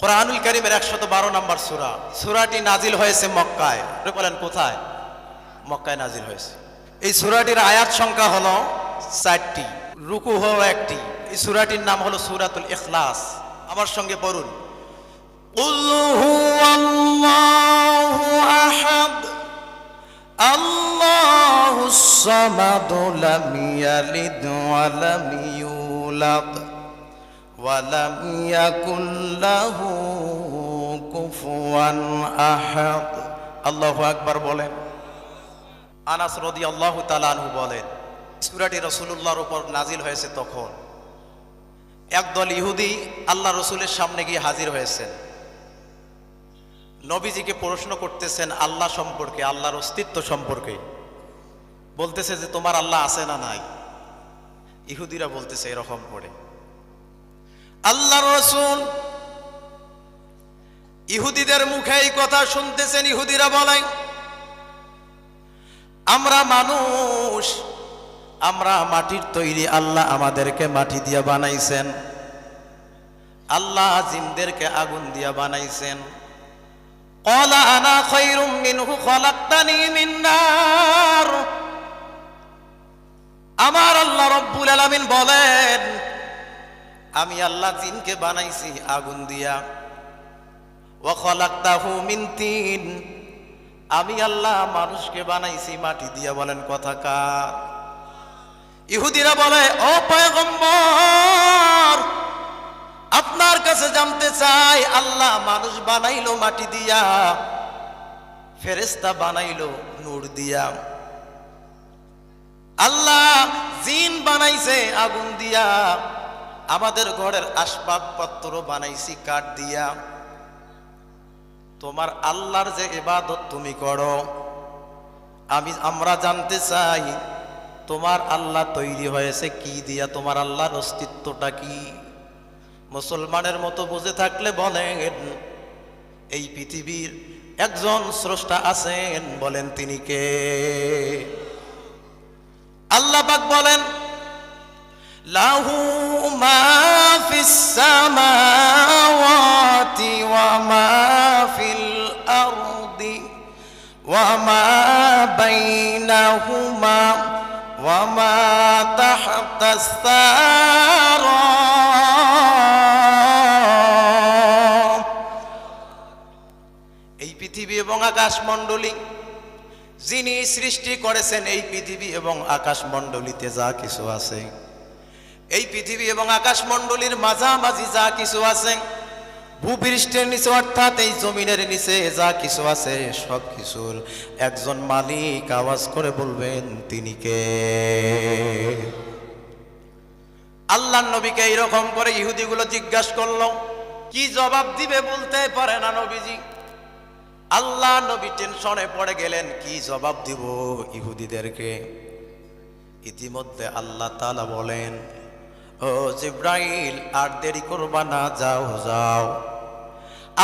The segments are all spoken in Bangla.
কোরআনুল করিমের একশত বারো নম্বর সুরা। সুরাটি নাজিল হয়েছে মক্কায়। বলেন, কোথায়? মক্কায় নাজিল হয়েছে। এই সুরাটির আয়াত সংখ্যা হলো চারটি, রুকু হলো একটি। এই সুরাটির নাম হলো সুরাতুল ইখলাস। আমার সঙ্গে পড়ুন। قل ولم يولد ولم يكن له কুফুয়ান আহাদ আল্লাহু আকবার বলেন আনাস রদি আল্লাহ তালানহু বলেন সুরাটি রসুল্লাহর উপর নাজিল হয়েছে তখন একদল ইহুদি আল্লাহ রসুলের সামনে গিয়ে হাজির হয়েছেন নবীজিকে প্রশ্ন করতেছেন আল্লাহ সম্পর্কে আল্লাহর অস্তিত্ব সম্পর্কে বলতেছে যে তোমার আল্লাহ আছে না নাই ইহুদিরা বলতেছে এরকম করে আল্লাহর রসুল। ইহুদিদের মুখে এই কথা শুনতেছেন ইহুদিরা বলেন, আমরা মানুষ, আমরা মাটির তৈরি আল্লাহ আমাদেরকে মাটি দিয়ে বানাইছেন। আল্লাহ জিনদেরকে আগুন দিয়ে বানাইছেন। কলা আনা খৈরুম মিনহু খলাক্তানি মিন্নার আমার আল্লাহ রব্বুল আলামিন বলেন আমি আল্লাহ জিনকে বানাইছি, আগুন দিয়া। মিন তিন। আমি আল্লাহ মানুষকে বানাইছি, মাটি দিয়া বলেন কথা কার? ইহুদিরা বলে আপনার কাছে জানতে চাই, আল্লাহ মানুষ বানাইলো মাটি দিয়া ফেরেস্তা বানাইলো নূর দিয়া। আল্লাহ জিন বানাইছে, আগুন দিয়া। আমাদের ঘরের আসবাবপত্র বানাইছি, কাঠ দিয়া। তোমার আল্লাহর যে এবাদত তুমি করো, আমি, আমরা জানতে চাই, তোমার আল্লাহ তৈরি হয়েছে কি দিয়া? তোমার আল্লাহর অস্তিত্বটা কি? মুসলমানের মতো বুঝে থাকলে বলেন, এই পৃথিবীর একজন স্রষ্টা আছেন, বলেন তিনি কে? আল্লাহ বলেন মা ফিস সামাওয়াতি ওয়া মা ফিল আরদি ওয়া মা বাইনাহুমা ওয়া মা এই পৃথিবী এবং আকাশ মণ্ডলী যিনি সৃষ্টি করেছেন এই পৃথিবী এবং আকাশ মণ্ডলীতে যা কিছু আছে এই পৃথিবী এবং আকাশ মণ্ডলীর মাঝামাঝি যা কিছু আছে, ভূপৃষ্ঠের নিচে অর্থাৎ এই জমিনের নিচে যা কিছু আছে, সব কিছুর একজন মালিক আওয়াজ করে বলবেন, তিনি কে? আল্লাহ নবীকে এইরকম করে ইহুদিগুলো জিজ্ঞাসা করল, কি জবাব দিবে বলতে পারে না নবীজি? আল্লাহ নবী টেনশনে পড়ে গেলেন, কি জবাব দিব ইহুদিদেরকে? ইতিমধ্যে আল্লাহ তালা বলেন ও জিব্রাইল, আর দেরি করবা না, যাও যাও।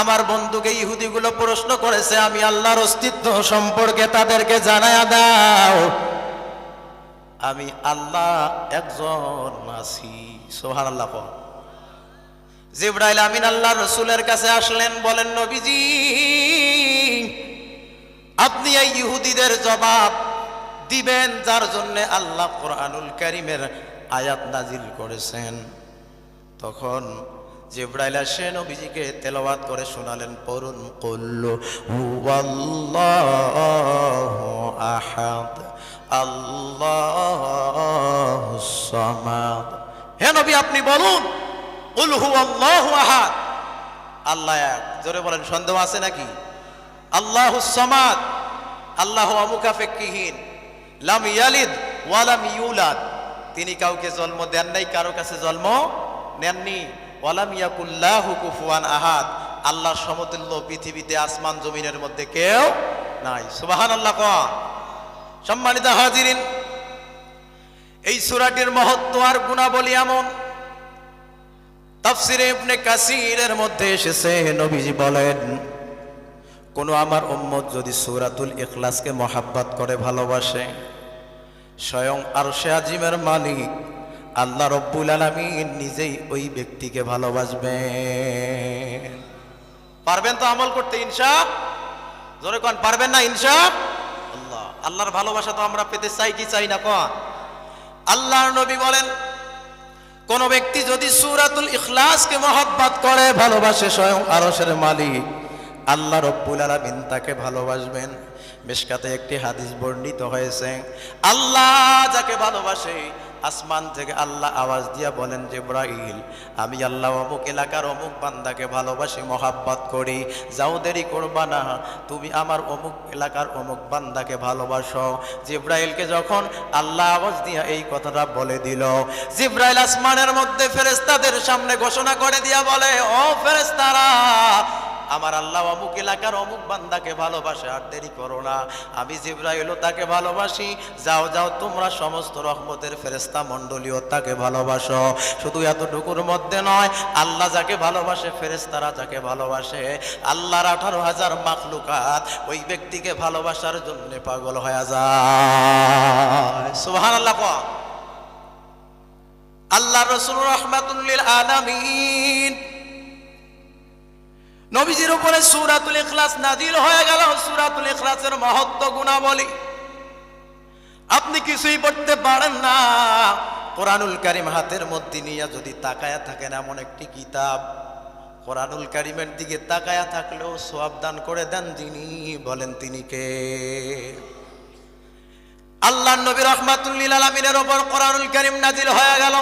আমার বন্ধুকে ইহুদিগুলো প্রশ্ন করেছে, আমি আল্লাহর অস্তিত্ব সম্পর্কে তাদেরকে জানায় দাও। আমি আল্লাহ একজন আছি সোহান আল্লাহ জিব্রাইল আমিন আল্লাহ রসুলের কাছে আসলেন, বলেন, নবীজি, আপনি এই ইহুদিদের জবাব দিবেন, যার জন্য আল্লাহ কোরআনুল করিমের আয়াত নাজিল করেছেন। তখন জিব্রাইল সে নবীজিকে তেলাওয়াত করে শোনালেন, পড়ুন, কল্লু হুয়াল্লাহু আহাদ, আল্লাহু সামাদ। হে নবী, আপনি বলুন উল হুয়াল্লাহু আহাদ। আল্লাহ এক। জোরে বলেন, সন্দেহ আছে নাকি? আল্লাহ সমাদ, আল্লাহ অমুখাফেক্ষিহীন লাম ইয়ালিদ ওয়ালাম ইউলাদ। তিনি কাউকে জন্ম দেন নাই, কারও কাছে জন্ম নেননি। আহাদ। আল্লাহ সমতুল্য পৃথিবীতে আসমান জমিনের মধ্যে কেউ নাই। সুবাহান আল্লাহ সম্মানিত হাজিরিন, এই সুরাটির মহত্ব আর গুণাবলী এমন। তাফসিরে ইবনে কাসিরের মধ্যে এসেছে, নবীজি বলেন, কোনো আমার উম্মত যদি সুরাতুল ইখলাসকে মহাব্বত করে ভালোবাসে স্বয়ং আর আজিমের মালিক। আল্লাহ রব্বুল আলমিন নিজেই ওই ব্যক্তিকে ভালোবাসবেন। পারবেন তো আমল করতে ইনসাফ? জোরে কন, পারবেন না ইনসাফ? আল্লাহ, আল্লাহর ভালোবাসা তো আমরা পেতে চাই কি চাই না কন? আল্লাহর নবী বলেন, কোন ব্যক্তি যদি সুরাতুল ইখলাসকে মহব্বত করে, ভালোবাসে স্বয়ং আরশের মালিক, আল্লাহ রব্বুল আলামিন তাকে ভালোবাসবেন। মিশকাতে একটি হাদিস বর্ণিত হয়েছে, আল্লাহ যাকে ভালোবাসে, আসমান থেকে আল্লাহ আওয়াজ দিয়া বলেন যে ইব্রাহিল আমি আল্লাহ অমুক এলাকার অমুক বান্দাকে ভালোবাসি, মহাব্বত করি, যাও দেরি করবা না, তুমি আমার অমুক এলাকার অমুক বান্দাকে ভালোবাসো। জিব্রাইলকে যখন আল্লাহ আওয়াজ দিয়া এই কথাটা বলে দিল, জিব্রাইল আসমানের মধ্যে ফেরেস্তাদের সামনে ঘোষণা করে দিয়া বলে, ও ফেরেস্তারা আমার আল্লাহ অমুক এলাকার অমুক বান্দাকে ভালোবাসে, আর দেরি করো না। আমি জিব্রাইলও তাকে ভালোবাসি। যাও যাও, তোমরা সমস্ত রহমতের ফেরেস্তা মণ্ডলীয় তাকে ভালোবাসো। শুধু এতটুকুর মধ্যে নয়, আল্লাহ যাকে ভালোবাসে ফেরেস্তারা যাকে ভালোবাসে। আল্লাহর আঠারো হাজার মাখলুকাত ওই ব্যক্তিকে ভালোবাসার জন্য পাগল হয়ে যায়। সুবহান আল্লাহ আল্লাহ রসুল রহমাতুল্লিল আলামিন নবীজির উপরে সুরাতুল ইখলাস নাজিল হয়ে গেল, সুরাতুল ইখলাসের মহত্ব গুণাবলী। আপনি কিছুই পড়তে পারেন না। কোরআনুল কারিম হাতের মধ্যে নিয়ে যদি তাকায়া থাকেন এমন একটি কিতাব, কোরআনুল কারিমের দিকে তাকায়া থাকলেও সোয়াব দান করে দেন যিনি, বলেন তিনি কে? আল্লাহ নবী রহমাতুল্লিল আলমিনের ওপর কোরআনুল কারিম নাজিল হয়ে গেল।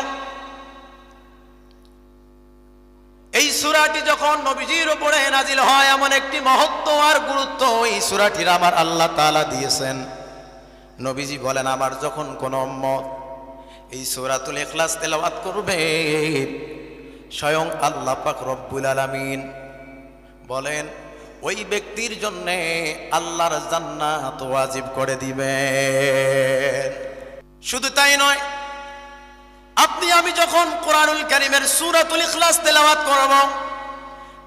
এই সুরাটি যখন নবীজির উপরে নাজিল হয়, এমন একটি মহত্ব আর গুরুত্ব এই সুরাটির আমার আল্লাহ তালা দিয়েছেন। নবীজি বলেন, আমার যখন কোনো মত এই সুরাতুল ইখলাস তেলাওয়াত করবে, স্বয়ং আল্লাহ পাক রব্বুল আলামিন বলেন, ওই ব্যক্তির জন্য আল্লাহর জান্নাত ওয়াজিব করে দিবেন। শুধু তাই নয় আপনি, আমি যখন কোরআনুল কারিমের সূরাতুল ইখলাস তেলাওয়াত করব,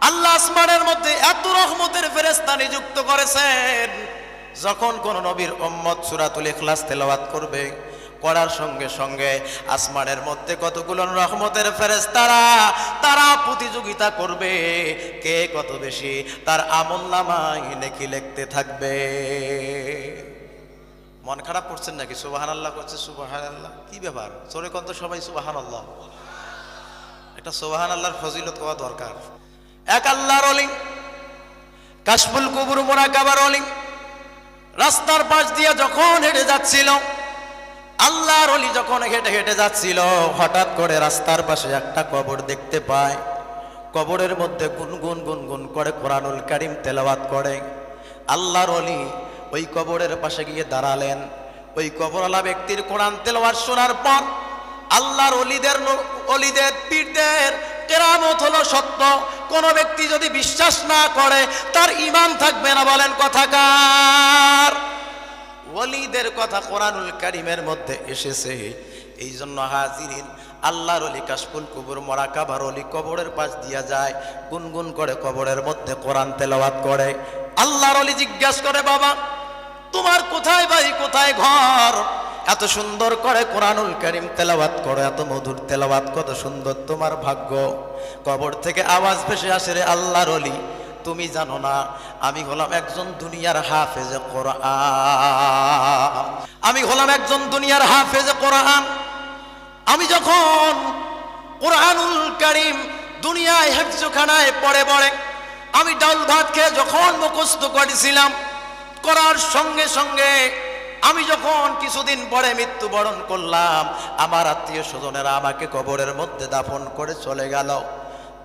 আল্লাহ আসমানের মধ্যে এত রহমতের ফেরেস্তা নিযুক্ত করেছেন, যখন কোন নবীর উম্মত সূরাতুল ইখলাস তেলাওয়াত করবে, করার সঙ্গে সঙ্গে আসমানের মধ্যে কতগুলো রহমতের ফেরেশতারা, তারা প্রতিযোগিতা করবে, কে কত বেশি, তার আমল নামায় নেকি লিখতে থাকবে। মন খারাপ করছেন নাকি? সুবাহান আল্লাহ করছে সুবাহান আল্লাহ কি ব্যাপার? চোরে কন্ত সবাই সুবাহান আল্লাহ একটা সুবাহান আল্লাহর ফজিলত হওয়া দরকার। এক আল্লাহর অলিং কাশফুল কুবুর মোরাকাবার অলিং রাস্তার পাশ দিয়ে যখন হেঁটে যাচ্ছিল, আল্লাহর অলি যখন হেঁটে হেঁটে যাচ্ছিল, হঠাৎ করে রাস্তার পাশে একটা কবর দেখতে পায়। কবরের মধ্যে গুনগুন গুনগুন করে কোরআনুল কারিম তেলাওয়াত করে। আল্লাহর অলি ওই কবরের পাশে গিয়ে দাঁড়ালেন। ওই কবরওয়ালা ব্যক্তির কোরআন তেলাওয়াত শোনার পর আল্লাহর অলিদের অলিদের পীরদের কেরামত হলো সত্য। কোন ব্যক্তি যদি বিশ্বাস না করে, তার ইমান থাকবে না। বলেন কথাকার ওলিদের কথা কোরআনুল কারিমের মধ্যে এসেছে। এই জন্য হাজিরিন, আল্লাহর অলি কাশফুল কুবুর মরাকাবার অলি কবরের পাশ দিয়া যায়, গুনগুন করে কবরের মধ্যে কোরআন তেলাওয়াত করে। আল্লাহর অলি জিজ্ঞাসা করে, বাবা তোমার কোথায় বাড়ি কোথায় ঘর? এত সুন্দর করে কোরআনুল করিম তেলাওয়াত করো, এত মধুর তেলাবাত কত সুন্দর তোমার ভাগ্য। কবর থেকে আওয়াজ ভেসে আসে রে আল্লাহর অলি তুমি জানো না, আমি হলাম একজন দুনিয়ার হাফেজ কোরআন। আমি হলাম একজন দুনিয়ার হাফেজ কোরআন। আমি যখন কোরআনুল করিম দুনিয়ায় হেফজখানায় পড়ে পড়ে, আমি ডাল ভাত খেয়ে যখন মুখস্থ করেছিলাম করার সঙ্গে সঙ্গে আমি যখন কিছুদিন পরে মৃত্যুবরণ করলাম, আমার আত্মীয় স্বজনেরা আমাকে কবরের মধ্যে দাফন করে চলে গেল।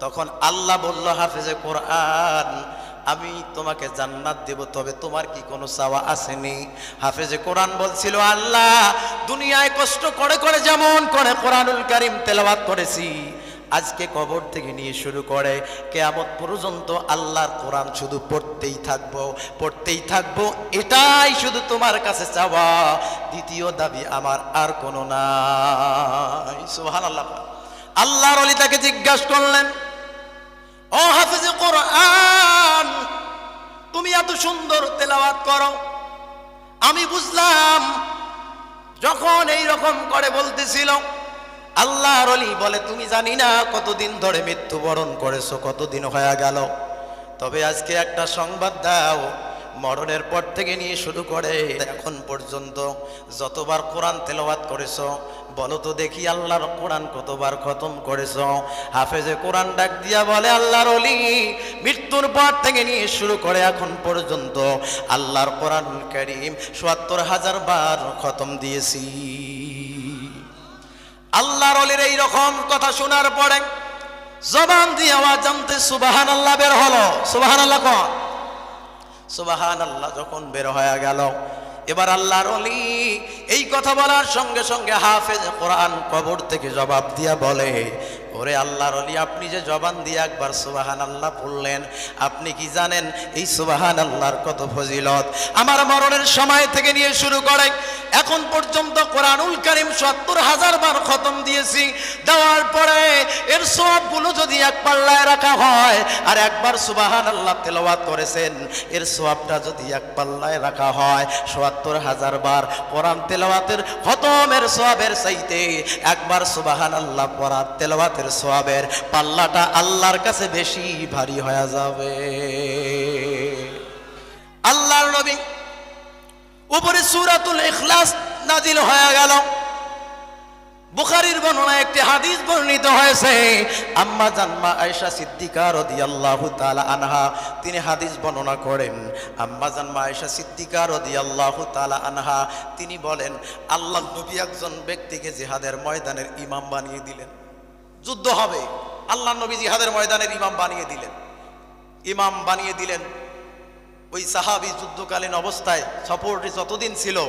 তখন আল্লাহ বলল, হাফেজে কোরআন, আমি তোমাকে জান্নাত দেব, তবে তোমার কি কোনো চাওয়া আসেনি? হাফেজে কোরআন বলছিল, আল্লাহ, দুনিয়ায় কষ্ট করে করে যেমন করে কোরআনুল কারিম তেলাওয়াত করেছি আজকে কবর থেকে নিয়ে শুরু করে কেয়ামত পর্যন্ত আল্লাহর কোরআন শুধু পড়তেই থাকব পড়তেই থাকব, এটাই শুধু তোমার কাছে চাওয়া। দ্বিতীয় দাবি আমার আর কোনো নাই। সুবহান আল্লাহ আল্লাহর অলি তাকে জিজ্ঞাসা করলেন, ও হাফিজ কোরআন, তুমি এত সুন্দর তেলাওয়াত করো। আমি বুঝলাম যখন এই রকম করে বলতেছিল আল্লাহর অলি বলে, তুমি জানি না কতদিন ধরে মৃত্যুবরণ করেছ, কতদিন হয়ে গেল। তবে আজকে একটা সংবাদ দাও, মরণের পর থেকে নিয়ে শুরু করে এখন পর্যন্ত যতবার কোরআন তেলাওয়াত করেছ, বলো তো দেখি আল্লাহর কোরআন কতবার খতম করেছ। হাফেজে কোরআন ডাক দিয়া বলে, আল্লাহর অলি, মৃত্যুর পর থেকে নিয়ে শুরু করে এখন পর্যন্ত আল্লাহর কোরআন করিম চুয়াত্তর হাজার বার খতম দিয়েছি। আল্লাহর অলির এই রকম কথা শোনার পরে জবান দিয়ে আওয়াজ জানতে সুবাহান আল্লাহ বের হলো। সুবাহান আল্লাহ কন সুবাহান আল্লাহ যখন বের হয়ে গেল, এবার আল্লাহর অলি এই কথা বলার সঙ্গে সঙ্গে হাফেজ কোরআন কবর থেকে জবাব দিয়া বলে ওরে আল্লাহর অলি, আপনি যে জবান দিয়ে একবার সুবাহান আল্লাহ পড়লেন আপনি কি জানেন এই সুবাহান আল্লাহর কত ফজিলত? আমার মরণের সময় থেকে নিয়ে শুরু করে এখন পর্যন্ত কোরআনুল করিম সত্তর হাজার বার খতম দিয়েছি। দেওয়ার পরে এর সবগুলো যদি এক পাল্লায় রাখা হয় আর একবার সুবাহান আল্লাহ তেলাওয়াত করেছেন, এর সোয়াবটা যদি এক পাল্লায় রাখা হয় সোয়াত্তর হাজার বার কোরআন তেলাওয়াতের খতমের সোয়াবের চাইতে একবার সুবাহান আল্লাহ পড়ার তেলাওয়াতের সোয়াবের পাল্লাটা আল্লাহর কাছে বেশি ভারী হয়ে যাবে। আল্লাহর নবী উপরে সুরাতুল ইখলাস নাজিল হয়ে গেল। বুখারীর বর্ণনা একটি হাদিস বর্ণিত হয়েছে, আম্মা জানমা আয়েশা সিদ্দিকা রাদিয়াল্লাহু তাআলা আনহা। তিনি হাদিস বর্ণনা করেন, আম্মা জানমা আয়েশা সিদ্দিকা রাদিয়াল্লাহু তাআলা আনহা, তিনি বলেন আল্লাহ নবী একজন ব্যক্তিকে জিহাদের ময়দানের ইমাম বানিয়ে দিলেন। যুদ্ধ হবে। আল্লাহ নবী জিহাদের ময়দানের ইমাম বানিয়ে দিলেন। ইমাম বানিয়ে দিলেন। ওই সাহাবি যুদ্ধকালীন অবস্থায় সফরটি যতদিন ছিল,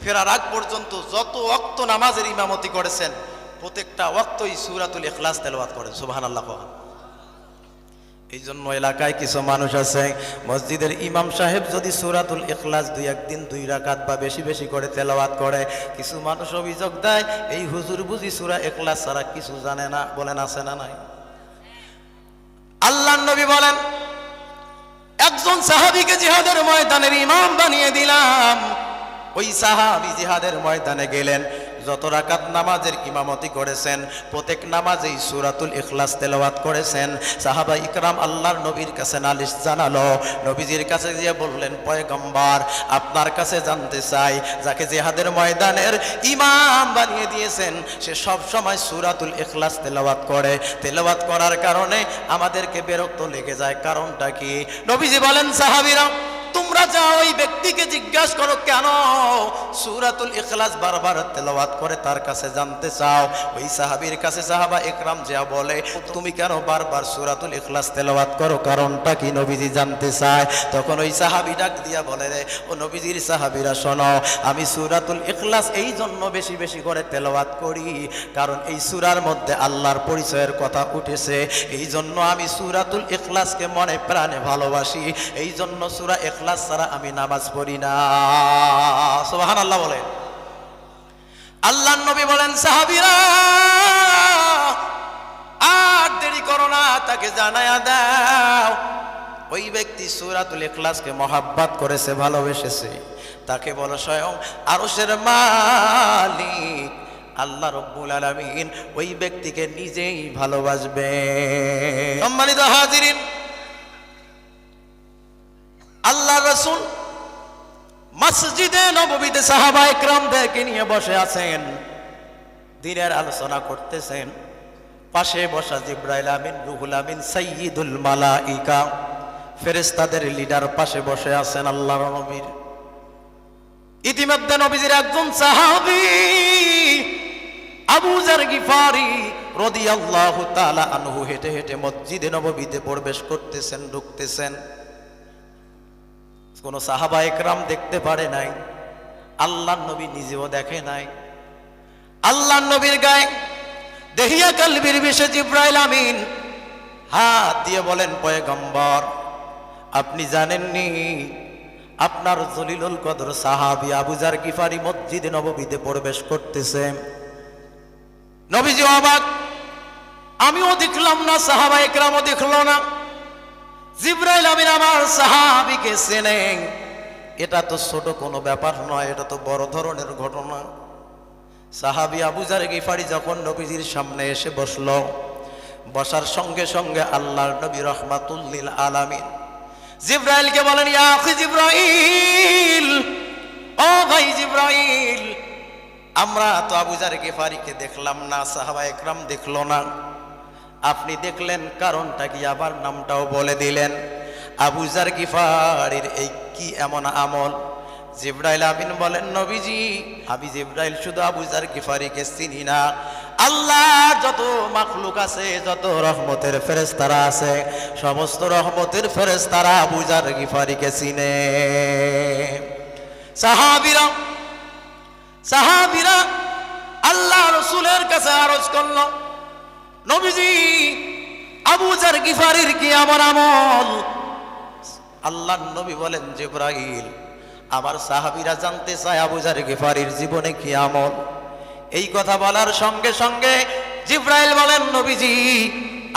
ফেরার আগ পর্যন্ত যত অক্ত নামাজের ইমামতি করেছেন, প্রত্যেকটা অক্তই সুরাতুল এখলাস তেলবাদ করেন। সুবাহান আল্লাহ এই জন্য এলাকায় কিছু মানুষ আছে। মসজিদের ইমাম সাহেব যদি সুরাতুল ইখলাস দুই একদিন দুই রাকাত বা বেশি বেশি করে তেলাওয়াত করে, কিছু মানুষ অভিযোগ দেয়, এই হুজুর বুঝি সুরা ইখলাস ছাড়া কিছু জানে না। বলেন, আছে না নাই? আল্লাহ নবী বলেন, একজন সাহাবিকে জিহাদের ময়দানের ইমাম বানিয়ে দিলাম। ওই সাহাবি জিহাদের ময়দানে গেলেন। যত রাকাত নামাজের ইমামতি করেছেন, প্রত্যেক নামাজেই সুরাতুল ইখলাস তেলাওয়াত করেছেন। সাহাবা ইকরাম আল্লাহর নবীর কাছে নালিশ জানালো, নবীজির কাছে গিয়ে বললেন, পয়গম্বর, আপনার কাছে জানতে চাই, যাকে জিহাদের ময়দানের ইমাম বানিয়ে দিয়েছেন, সে সব সময় সুরাতুল ইখলাস তেলাওয়াত করে। তেলাওয়াত করার কারণে আমাদেরকে বিরক্ত লেগে যায়, কারণটা কি? নবীজি বলেন, সাহাবিরা তোমরা যা ওই ব্যক্তিকে জিজ্ঞাসা করো, কেন? সুরাতুল ইখলাস বারবার তেলাওয়াত করে, তার কাছে জানতে চাও। ওই সাহাবীর কাছে সাহাবা একরাম যা বলে, তুমি কেন বারবার সুরাতুল ইখলাস তেলাওয়াত করো? কারণটা কি নবীজি জানতে চায়? তখন ওই সাহাবী ডাক দিয়া বলে, রে, ও নবীজির সাহাবিরা, শোনো, আমি সুরাতুল ইখলাস এই জন্য বেশি বেশি করে তেলাওয়াত করি, কারণ এই সুরার মধ্যে আল্লাহর পরিচয়ের কথা উঠেছে। এই জন্য আমি সুরাতুল ইখলাসকে মনে প্রাণে ভালোবাসি। এই জন্য সুরা ইখলাস ছাড়া আমি নামাজ পড়ি না। সুবহান আল্লাহ বলেন। আল্লাহ নবী বলেন, সাহাবীরা, আর দেরি করো না, তাকে জানায়া দাও। ওই ব্যক্তি সুরাতুল ইখলাসকে মহাব্বাত করেছে, ভালোবেসেছে। তাকে বলো স্বয়ং আরশের মালিক, আল্লাহ রব্বুল আলামিন ওই ব্যক্তিকে নিজেই ভালোবাসবে সম্মানিত হাজিরিন আল্লাহ রসুল মসজিদে নববীতে সাহাবা একরামদেরকে নিয়ে বসে আছেন, দিনের আলোচনা করতেছেন। পাশে বসা জিব্রাইল আমিন, রুহুল আমিন সৈয়দুল মালাইকা ফেরেস্তাদের লিডার পাশে বসে আছেন আল্লাহ নবীর। ইতিমধ্যে নবীজির একজন সাহাবি, আবু জার গিফারি রাদিয়াল্লাহু তাআলা আনহু হেঁটে হেঁটে মসজিদে নববীতে প্রবেশ করতেছেন, ঢুকতেছেন। কোন সাহাবা একরাম দেখতে পারে নাই। আল্লাহ নবী নিজেও দেখে নাই। আল্লাহ নবীর গায়ে দেহিয়া কালবির বিষে জিব্রাইল আমিন হাত দিয়ে বলেন, পয়গম্বর, আপনি জানেননি, আপনার জলিলুল কদর সাহাবি আবুজার কিফারি মসজিদে নববীতে প্রবেশ করতেছে। নবীজি অবাক, আমিও দেখলাম না, সাহাবা একরামও দেখল না। জিব্রাইল আমিন আমার সাহাবিকে চেনে এটা তো ছোট কোনো ব্যাপার নয়, এটা তো বড় ধরনের ঘটনা। সাহাবি আবুজার গিফারি যখন নবীজির সামনে এসে বসল, বসার সঙ্গে সঙ্গে আল্লাহর নবী রহমাতুল্লিল আলামিন জিব্রাইলকে বলেন, ইয়া আখি জিব্রাইল, ও ভাই জিব্রাইল, আমরা তো আবুজার গেফারিকে দেখলাম না সাহাবা একরাম দেখল না। আপনি দেখলেন কারণটা কি? আবার নামটাও বলে দিলেন। আবুজার গিফারির এই কি এমন আমল? জিব্রাইল আমিন বলেন, নবীজি, আমি জিব্রাইল শুধু আবুজার গিফারিকে চিনি না। আল্লাহ যত মাখলুক আছে, যত রহমতের ফেরেস্তারা আছে, সমস্ত রহমতের ফেরেস্তারা আবুজার গিফারিকে চিনে। সাহাবিরা সাহাবিরা আল্লাহ রসুলের কাছে আরজ করল। নবীজি আবুজার গিফারির কি আমার আমল? আল্লাহ নবী বলেন, জিব্রাইল, আমার সাহাবিরা জানতে চায় আবুজার গিফারির জীবনে কি আমল। এই কথা বলার সঙ্গে সঙ্গে জিব্রাইল বলেন, নবীজি,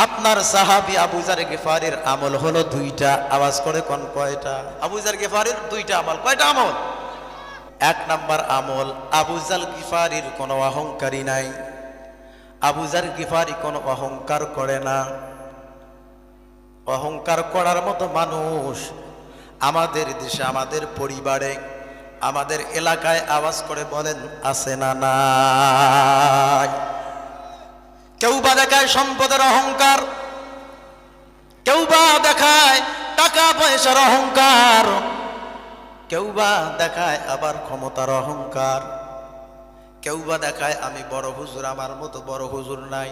আপনার সাহাবি আবুজার গিফারির আমল হলো দুইটা। আওয়াজ করে কোন কয়টা? আবুজার গিফারির দুইটা আমল। কয়টা আমল? এক নাম্বার আমল আবুজাল গিফারির কোনো অহংকারী নাই। আবুজার গিফারি কোনো অহংকার করে না। অহংকার করার মতো মানুষ আমাদের দেশে, আমাদের পরিবারে, আমাদের এলাকায় আওয়াজ করে বলেন, আছে না নাই। কেউ বা দেখায় সম্পদের অহংকার কেউ বা দেখায় টাকা পয়সার অহংকার কেউ বা দেখায় আবার ক্ষমতার অহংকার। কেউ বা দেখায়, আমি বড় হুজুর, আমার মতো বড় হুজুর নাই।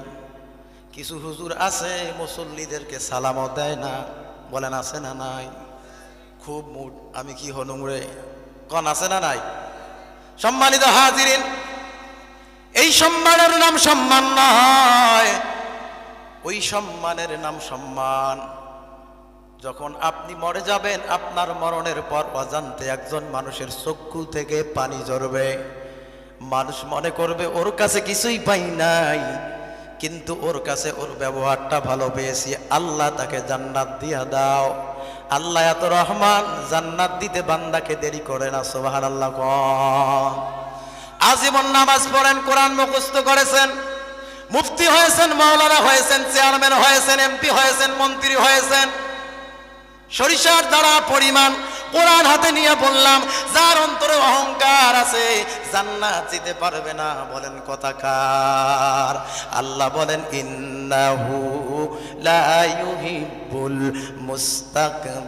কিছু হুজুর আছে, মুসল্লিদেরকে সালামও দেয় না, বলেন, আছে না নাই? খুব মুড, আমি কি হলুম রে? কন, আছে না নাই? সম্মানিত হাজিরিন, এই সম্মানের নাম সম্মান নয়। ওই সম্মানের নাম সম্মান, যখন আপনি মরে যাবেন, আপনার মরণের পর অজান্তে একজন মানুষের চক্ষু থেকে পানি ঝরবে। মানুষ মনে করবে, ওর কাছে কিছুই পাই নাই। কিন্তু ওর কাছে ওর ব্যবহারটা ভালো পেয়েছি আল্লাহ তাকে জান্নাত দিয়া দাও। আল্লাহ এত রহমান, জান্নাত দিতে বান্দাকে দেরি করে না সোবাহান আল্লাহ আজীবন নামাজ পড়েন, কোরআন মুখস্থ করেছেন। মুফতি হয়েছেন, মাওলানা হয়েছেন, চেয়ারম্যান হয়েছেন, এমপি হয়েছেন, মন্ত্রী হয়েছেন। সরিষার দ্বারা পরিমাণ কোরআন হাতে নিয়ে বললাম, যার অন্তরে অহংকার আছে, জান্নাত যেতে পারবে না। বলেন কথাকার আল্লাহ বলেন, ইন্নাহু লা ইউহিব্বুল মুস্তাকবিরিন।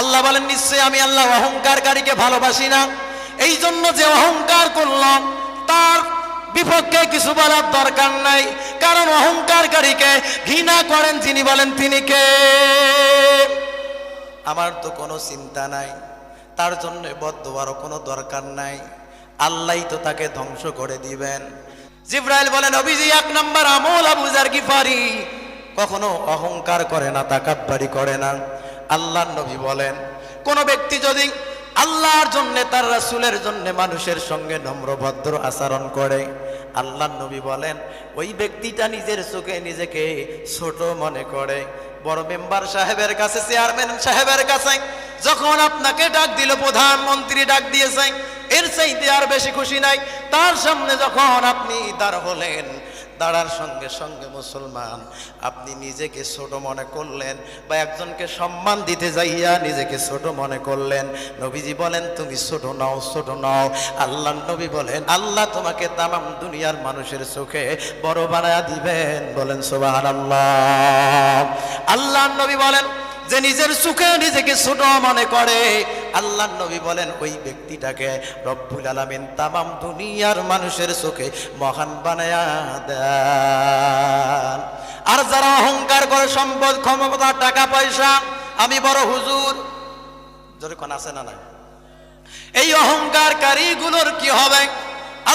আল্লাহ বলেন, নিশ্চয়ই আমি আল্লাহ অহংকারকারীকে ভালোবাসি না। এই জন্য যে অহংকার করলাম, তার বিপক্ষে কিছু বলার দরকার নাই। কারণ অহংকারকারীকে ঘৃণা করেন যিনি বলেন তিনি কে? আমার তো কোনো চিন্তা নাই। তার জন্য বদ্ধবারও কোনো দরকার নাই। আল্লাহ তো তাকে ধ্বংস করে দিবেন। জিব্রাইল বলেন, অভিজি, এক নম্বর আমল আবুজার গিফারি। কখনো অহংকার করে না তাকাব্বারি করে না। আল্লাহ নবী বলেন, কোন ব্যক্তি যদি আল্লাহর জন্য, তার রাসুলের জন্য মানুষের সঙ্গে নম্রভদ্র আচরণ করে। আল্লাহ নবী বলেন, ওই ব্যক্তিটা নিজের চোখে নিজেকে ছোট মনে করে। বড় মেম্বার সাহেবের কাছে, চেয়ারম্যান সাহেবের কাছে, যখন আপনাকে ডাক দিল, প্রধানমন্ত্রী ডাক দিয়েছে এর চাইতে আর বেশি খুশি নাই। তার সামনে যখন আপনি তার হলেন দাঁড়ার সঙ্গে সঙ্গে মুসলমান, আপনি নিজেকে ছোট মনে করলেন বা একজনকে সম্মান দিতে যাইয়া নিজেকে ছোট মনে করলেন, নবীজি বলেন, তুমি ছোট নাও ছোট নাও। আল্লাহ নবী বলেন, আল্লাহ তোমাকে তামাম দুনিয়ার মানুষের চোখে বড় বানায়া দিবেন। বলেন সোবাহ আল্লাহ আল্লাহ নবী বলেন যে নিজের সুখে নিজেকে ছোট মনে করে। আল্লাহ নবী বলেন, ওই ব্যক্তিটাকে রব্বুল আলামিন তামাম দুনিয়ার মানুষের চোখে মহান বানায়া দেন। আর যারা অহংকার করে সম্পদ, ক্ষমতা, টাকা, পয়সা, আমি বড় হুজুর। জোরে কোন আছে না নাই? এই অহংকারকারীগুলোর কি হবে?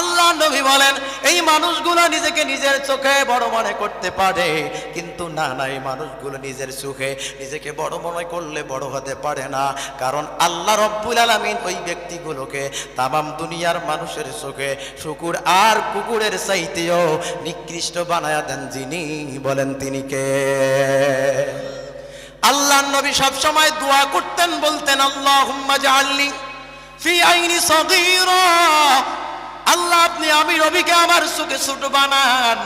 আল্লাহ নবী বলেন, এই মানুষগুলো নিজেকে নিজের চোখে বড় মনে করতে পারে, কিন্তু না না, এই মানুষগুলো নিজের সুখে নিজেকে বড় মনে করলে বড় হতে পারে না। কারণ আল্লাহ রব্বুল আলমিন ওই ব্যক্তিগুলোকে তামাম দুনিয়ার মানুষের চোখে শুকুর আর কুকুরের চাইতেও নিকৃষ্ট বানায়া দেন যিনি বলেন তিনি কে? আল্লাহ নবী সব সময় দোয়া করতেন, বলতেন আল্লাহ হুম্মা জাআলনি ফি আইনি সগীরা আল্লাহ আপনি, আমি রবিকে আমার সুখে ছোট বানান।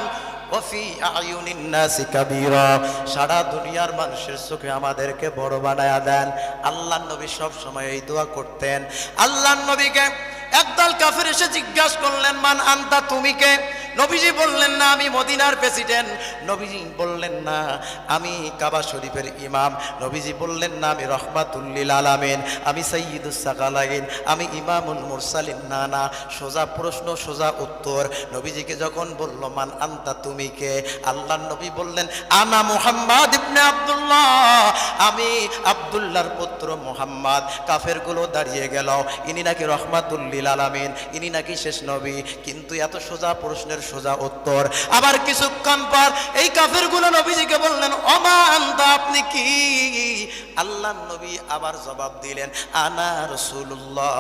সারা দুনিয়ার মানুষের চোখে আমাদেরকে বড় বানায়া দেন। আল্লাহ নবী সব সময় এই দোয়া করতেন। আল্লাহ নবীকে একদল কাফের এসে জিজ্ঞাসা করলেন, মান আন্তা, তুমি কে? নবীজি বললেন, না, আমি মদিনার প্রেসিডেন্ট। নবীজি বললেন, না, আমি কাবা শরীফের ইমাম। নবীজি বললেন, না, আমি রহমাতুল্লিল আলামিন। আমি সৈয়দুস সাকালাইন, আমি ইমামুল মুরসালিন। না না, সোজা প্রশ্ন, সোজা উত্তর। নবীজিকে যখন বলল, মান আন্তা, তুমি কে? আল্লাহ নবী বললেন, আনা মুহাম্মদ ইবনে আব্দুল্লাহ। আমি আব্দুল্লাহর পুত্র মুহাম্মদ। কাফেরগুলো দাঁড়িয়ে গেল। ইনি নাকি রহমাতুল্লিল আলামিন। ইনি নাকি শেষ নবী, কিন্তু এত সোজা প্রশ্নের সোজা উত্তর। আবার কিছুক্ষণ পর এই কাফেরগুলো নবীজিকে বললেন অমা আন্তা, আপনি কি? আল্লাহ নবী আবার জবাব দিলেন, আনা রসুল্লাহ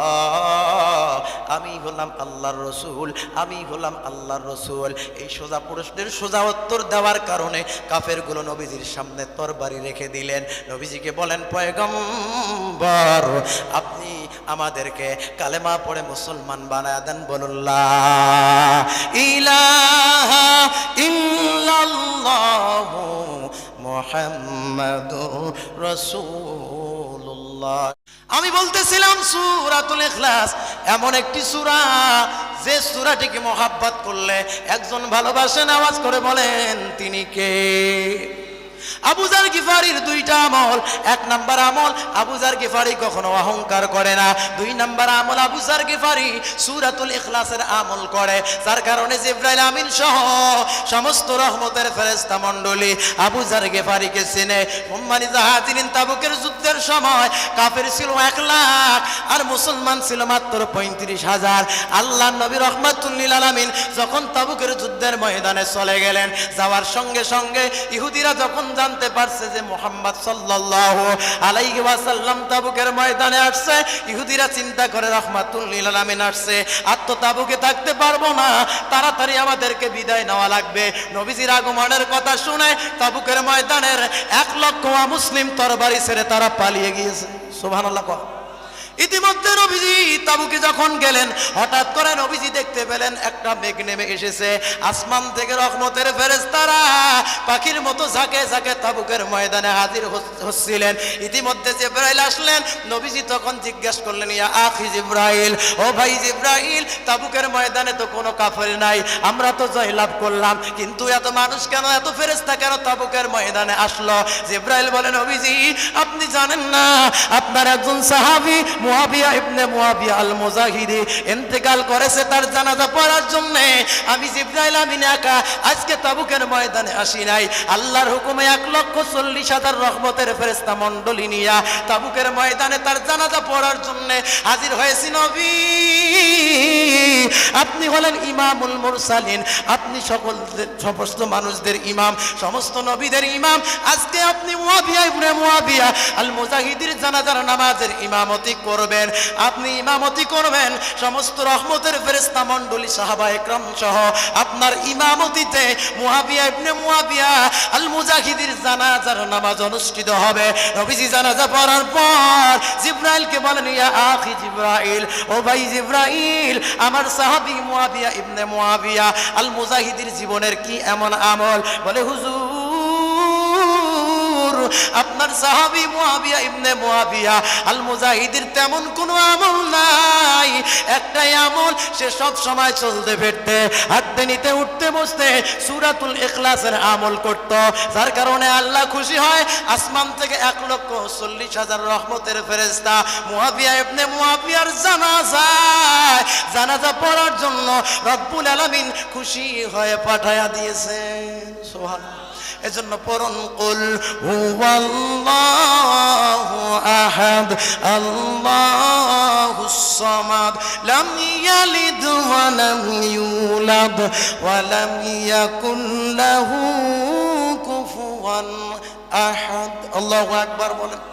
আমি হলাম আল্লাহর রসুল, আমি হলাম আল্লাহর রসুল। এই সোজা প্রশ্নের সোজা উত্তর দেওয়ার কারণে কাফেরগুলো নবীজির সামনে তরবারি রেখে দিলেন। নবীজিকে বলেন, পয়গম্বর, আপনি আমাদেরকে কালেমা পড়ে মুসলমান বানায় দেন বলুল্লাহ ইল্লাল্লাহু মুহাম্মাদুর আমি বলতেছিলাম, সূরাতুল ইখলাস এমন একটি সূরা, যে সূরাটিকে মোহাব্বত করলে একজন ভালোবাসেন আওয়াজ করে বলেন, তিনি কে? আবুজার গিফারির দুইটা আমল। এক নাম্বার আমল আবুজার গিফারি কখনো অহংকার করে না। দুই নাম্বার আমল আবুজার গিফারি সুরাতুল ইখলাসের আমল করে। যার কারণে জিব্রাইল আমিন সহ সমস্ত রহমতের ফেরেস্তা মণ্ডলী আবুজার গিফারিকে চিনে। উম্মানি জাহাজিন তাবুকের যুদ্ধের সময় কাফের ছিল এক লাখ আর মুসলমান ছিল মাত্র পঁয়ত্রিশ হাজার। আল্লাহ নবী রহমাতুল্লিল আলামিন যখন তাবুকের যুদ্ধের ময়দানে চলে গেলেন, যাওয়ার সঙ্গে সঙ্গে ইহুদিরা যখন জানতে পারছে যে মোহাম্মদ সাল্লাহ আলাইহি ওয়াসাল্লাম তাবুকের ময়দানে আসছে। ইহুদিরা চিন্তা করে, রহমাতুল্লিল আলামিন আসছে। আর তো তাবুকে থাকতে পারব না। তাড়াতাড়ি আমাদেরকে বিদায় নেওয়া লাগবে। নবীজির আগমনের কথা শুনে তাবুকের ময়দানের এক লক্ষ মুসলিম তরবারি ছেড়ে তারা পালিয়ে গিয়েছে। সুবহানাল্লাহ। ইতিমধ্যে নবীজি তাবুকে যখন গেলেন, হঠাৎ করে নবীজি দেখতে পেলেন, একটা মেঘ নেমে এসেছে। আসমান থেকে রহমতের ফেরেশতারা পাখির মতো ঝাঁকে ঝাঁকে তাবুকের ময়দানে হাজির হচ্ছিলেন। ইতিমধ্যে জিব্রাইল আসলেন। নবীজি তখন জিজ্ঞেস করলেন, ইয়া আখি জিব্রাইল, ও ভাই জিব্রাইল, তাবুকের ময়দানে তো কোনো কাফের নাই, আমরা তো জয়লাভ করলাম, কিন্তু এত মানুষ কেন, এত ফেরেস্তা কেন তাবুকের ময়দানে আসলো? জিব্রাইল বলেন নবীজি, আপনি জানেন না, আপনার একজন সাহাবী মুয়াবিয়া ইবনে মুয়াবিয়া আল মুজাহিদি ইন্তেকাল করেছে তার জানাজা পড়ার জন্য। আমি জিব্রাইল আমিন একা, আজকে তাবুকের ময়দানে আসি নাই। আল্লাহর হুকুমে এক লক্ষ চল্লিশ হাজার রহমতের ফেরেস্তা মণ্ডলী নিয়া তাবুকের ময়দানে তার জানাজা পড়ার জন্য হাজির হয়েছি নবী। আপনি হলেন ইমামুল মুরসালিন, আপনি সকল সমস্ত মানুষদের ইমাম, সমস্ত নবীদের ইমাম। আজকে আপনি মুয়াবিয়া ইবনে মুয়াবিয়া আল মুজাহিদির জানাজার নামাজের ইমামতি করবেন, আপনি ইমামতি করবেন, সমস্ত রহমতের ফেরেশতা মণ্ডলী সাহাবা একরাম সহ আপনার ইমামতিতে মুয়াবিয়া ইবনে মুয়াবিয়া আল মুজাহিদির জানাজার নামাজ অনুষ্ঠিত হবে। নবীজি জানাজা পড়ার পর জিব্রাইলকে বলেন, ইয়া আখি জিব্রাইল, ও ভাই জিব্রাইল, আমার সাহাবী মুয়াবিয়া ইবনে মুয়াবিয়া আল মুজাহিদির জীবনের কি এমন আমল? বলে, হুজুর আপনার সাহাবী মুয়াবিয়া ইবনে মুয়াবিয়া আল মুজাহিদির তেমন কোনো আমল নাই। একটাই আমল, সে সব সময় চলতে ফিরতে, হাঁটতে, নিতে, উঠতে, বসতে সূরাতুল ইখলাসের আমল করত। যার কারণে আল্লাহ খুশি হয়, আসমান থেকে এক লক্ষ চল্লিশ হাজার রহমতের ফেরেস্তা মুয়াবিয়া ইবনে মুয়াবিয়ার জানাজায়, জানাজা পড়ার জন্য রব্বুল আলামিন খুশি হয়ে পাঠায়া দিয়েছেন। সুবহানাল্লাহ। এজন্য পরন কুল হুয়াল্লাহু আহাদ আল্লাহুস সামাদ, লাম ইয়ালিদ ওয়া লাম ইউলাদ, ওয়া লাম ইয়াকুন লাহু কুফুয়ান আহাদ। আল্লাহু আকবার বলেন।